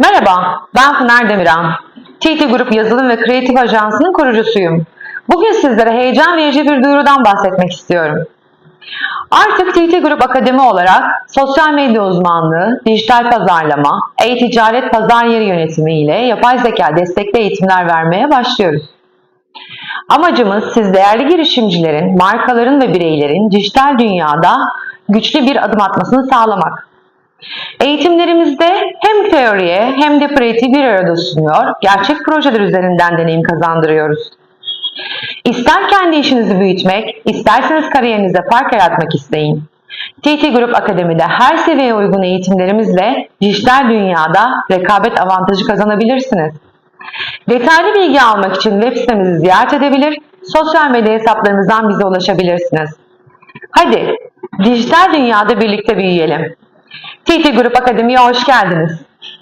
Merhaba, ben Pınar Demiran. TT Grup Yazılım ve Kreatif Ajansı'nın kurucusuyum. Bugün sizlere heyecan verici bir duyurudan bahsetmek istiyorum. Artık TT Grup Akademi olarak sosyal medya uzmanlığı, dijital pazarlama, e-ticaret pazar yeri yönetimi ile yapay zeka destekli eğitimler vermeye başlıyoruz. Amacımız siz değerli girişimcilerin, markaların ve bireylerin dijital dünyada güçlü bir adım atmasını sağlamak. Eğitimlerimizde hem teoriye hem de pratiği bir arada sunuyor, gerçek projeler üzerinden deneyim kazandırıyoruz. İster kendi işinizi büyütmek, isterseniz kariyerinizde fark yaratmak isteyin. TT Grup Akademi'de her seviyeye uygun eğitimlerimizle dijital dünyada rekabet avantajı kazanabilirsiniz. Detaylı bilgi almak için web sitemizi ziyaret edebilir, sosyal medya hesaplarımızdan bize ulaşabilirsiniz. Hadi dijital dünyada birlikte büyüyelim. TT Grup Akademi'ye hoş geldiniz.